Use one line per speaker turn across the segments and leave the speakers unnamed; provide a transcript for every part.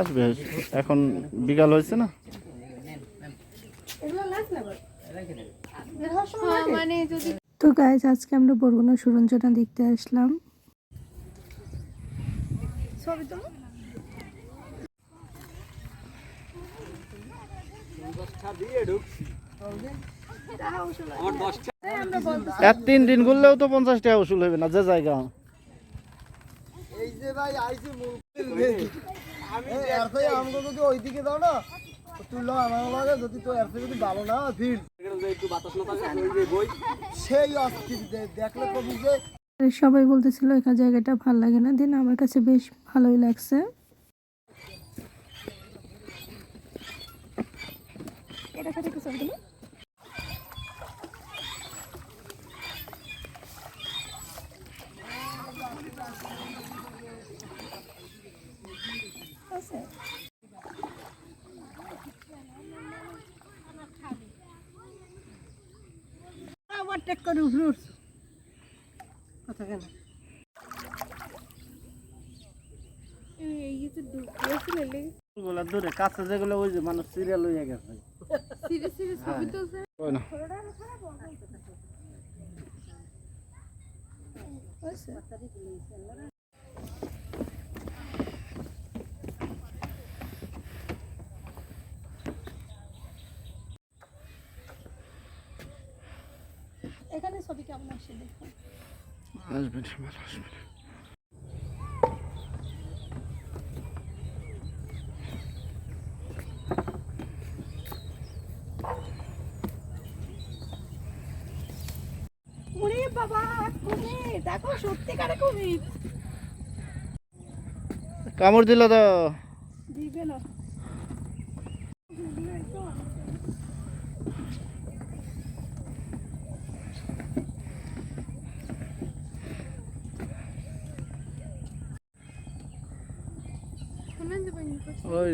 আসবে এখন বিকাল হয়েছে না?
মানে
তো গাইজ আজকে আমরা বরগুনা সুরঞ্জনা দেখতে আসলাম।
এক তিন দিন ঘুরলেও তো পঞ্চাশ টাকা উসুল হবে না যে জায়গা।
যে ভাই আইছি মূল আমি এরতে আমগো যদি ওইদিকে দাও না তুই লো আমার লাগে যদি তো এরতে যদি ভালো না ভিড়। সেই অস্থির দেখলে কবি যে
সবাই বলতেছিল এখানে জায়গাটা ভালো লাগে না। দিন আমার কাছে বেশ ভালোই লাগছে।
এটা খাতে কি
ওভারটেক করে উঠে উঠছো? কথা কেন
ঢুকিয়েছিল
দূরে কাছে যেগুলো ওই যে মানুষ সিরিয়াল হয়ে গেছে
সিরিয়াস ছবি তো
ওই না
এখানে ছবি কেমন আসে দেখুন
আসবে না, ভালো আসবে না।
ওরে বাবা কুমির! দেখো সত্যিকারে কুমির।
কামড় দিল তো।
দিবে না।
ওই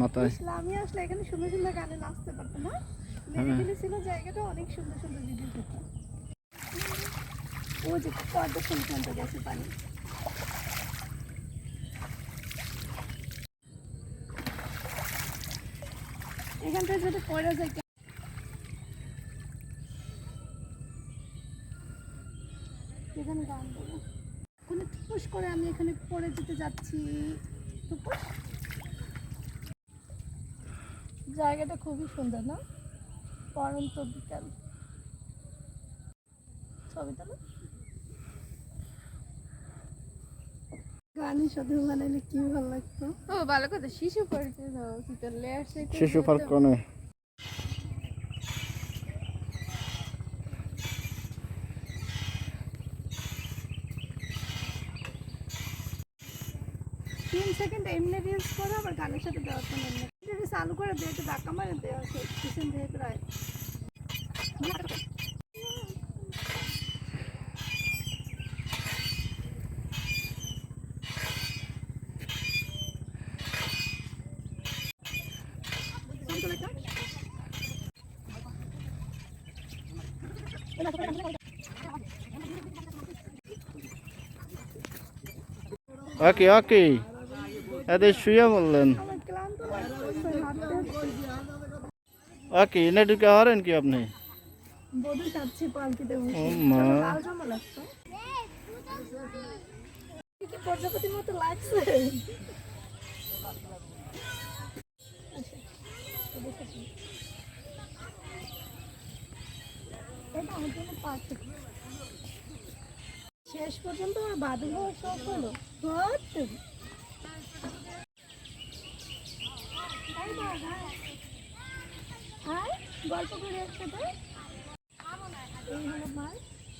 মাথায়।
আমি আসলে এখানে সুন্দর সুন্দর গানে নাচতে পারতাম না। মেডিকেলে ছিল জায়গাটা অনেক সুন্দর সুন্দর ভিডিও করতাম ও যে কত সুন্দর গেছে পানি। এখানটা যদি পড়ে যায় এখানে গান কোনো টুপুস করে আমি এখানে পড়ে যেতে যাচ্ছি। জায়গাটা খুবই সুন্দর না? পরন্ত বিকাল। ছবি তোলো। গানের বানাইলে কি ভালো লাগতো? ও ভালো কথা। শিশু পার্ক লেয়ার
শিশু পার্ক কোনে
তিন সেকেন্ড এমনি রিলস করে আবার গানের সাথে দেওয়ার জন্য এমনি চালু করে দিয়ে একটু ধাক্কা মারে দেওয়া পিছন দিয়ে প্রায়
ওকে ওকে এদের শুয়ে বললেন। ওকে এনে ঢুকে হরেন কি আপনি।
শেষ পর্যন্ত আমার বাদুর হওয়ার শখ হলো। আয়, গল্প করে একসাথে এই হলো মাছ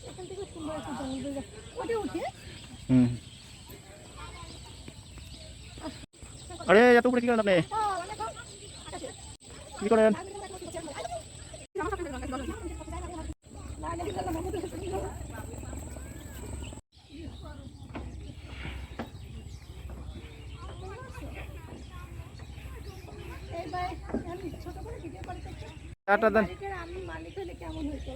এখান থেকে সুন্দর একটা জঙ্গল ওটা উঠে।
হুম। আরে এত উপরে কি করেন আপনি? কি করেন?
এইবার আমি ছোট করে ভিডিও করতে
টাটা দেন।
বাড়িটার আমি মালিক হলে কেমন হতো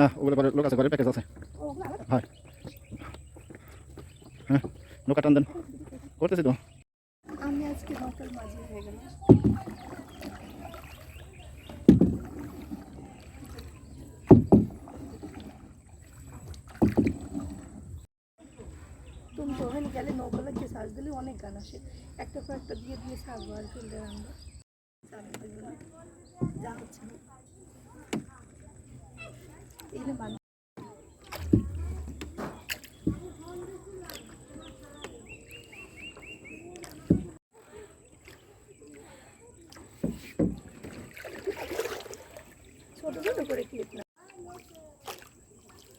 না ওগুলো পরে লোক আছে ঘরে প্যাকেজ আছে।
ওগুলো আলাদা
হয়। হ্যাঁ নৌকা টান দেন। করতেছি তো।
আমি আজকে সার্চ দিলে অনেক গান আসে। একটা একটা দিয়ে দিয়ে সারবো আর চালাতে গেলে যা হচ্ছে ছোট ছোট করে ক্লিপ না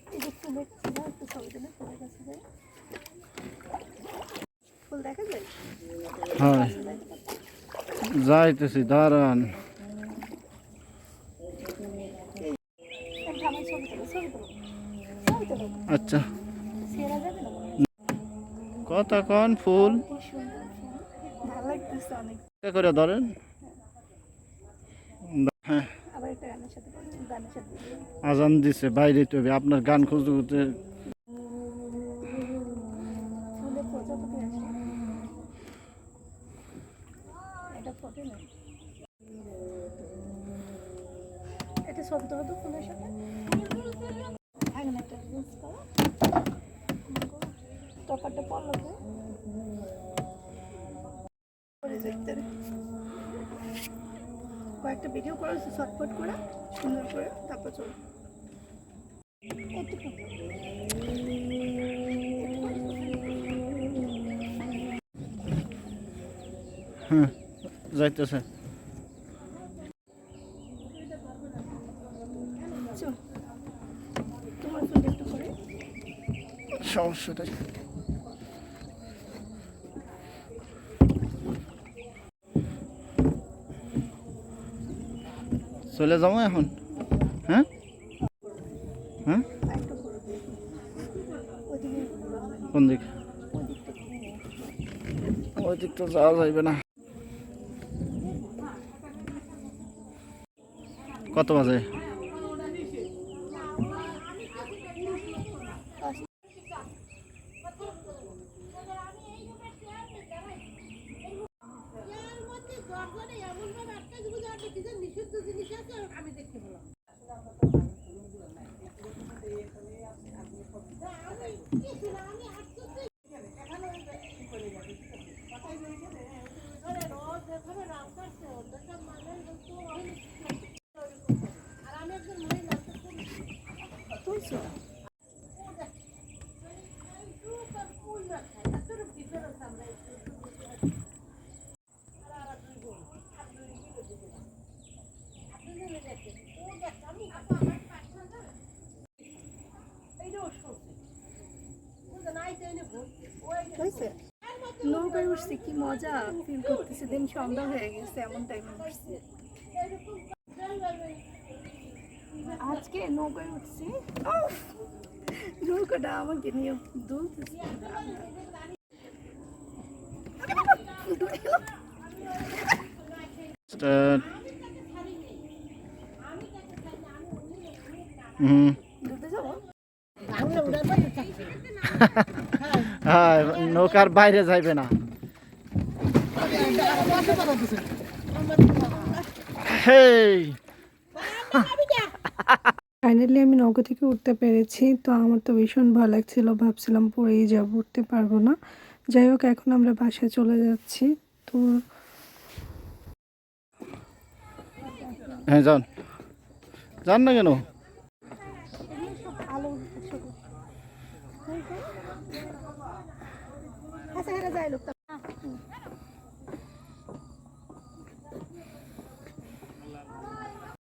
এই যে ফুলের ছিল একটু ছবি তুলে ফুলের কাছে যাই ফুল দেখা যায়
হয়। যাইতেছি দাঁড়ান।
তুলো
আচ্ছা।
হয়।
কথা কন ফুল। করে ধরেন। হ্যাঁ। আজান দিছে বাইরে তো আপনার গান খুঁজতে খুঁজতে
কয়েকটা ভিডিও করে শর্টফট করে সুন্দর করে তারপর চলো।
হ্যাঁ যাইতেছে।
চল তোমার ফুল
সমস্যাটা চলে যাব এখন। হ্যাঁ? হ্যাঁ? কোন দিক? ওই দিক তো যাওয়া যাইবে না। কত বাজে?
নৌকায় উঠছি কি মজা। ফিল করতেছি দিন সন্ধ্যা হয়ে গেছে এমন টাইমে উঠছি। আজকে নৌকায় উঠছি। উফ, নৌকাটা আমাকে নিয়ে দুলতেছে।
স্টার্ট হুম
দুলতে যাব
হ্যাঁ নৌকার বাইরে যাইবে না। হেই
ফাইনালি আমি নৌকা থেকে উঠতে পেরেছি তো আমার তো ভীষণ ভয় লাগছিল। ভাবছিলাম পড়েই যাব উঠতে পারব না। যাই হোক এখন আমরা বাসায় চলে যাচ্ছি তো
হ্যাঁ যান। যান না কেন?
আচ্ছা হেরা যায় লোকটা
এই যে,
আচ্ছা থাক চলো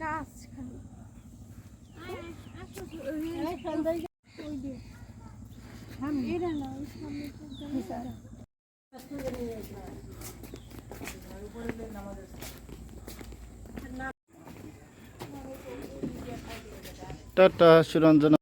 গাছ
টাটা সুরঞ্জনা।